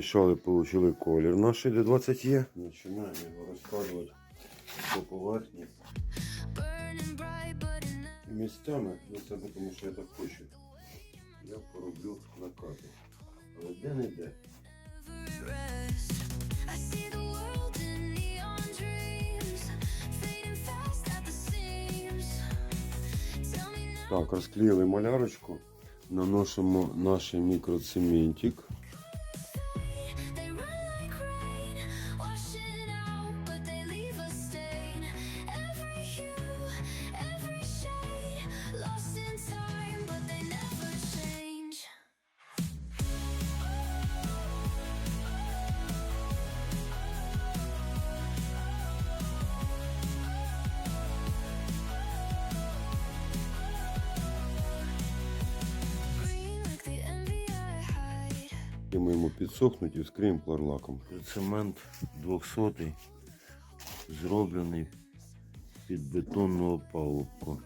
Перемішали, получили колір наш D20 є. Починаємо його розкладувати по поверхні. Місцями, ну це тому що я так хочу. Я пороблю накати. Але де не де. now. Так, розклеїли малярочку. Наносимо наш мікроцементик. Ми йому підсохнуть і вскриємо пларлаком. Цемент 200 зроблений під бетонну опалубку.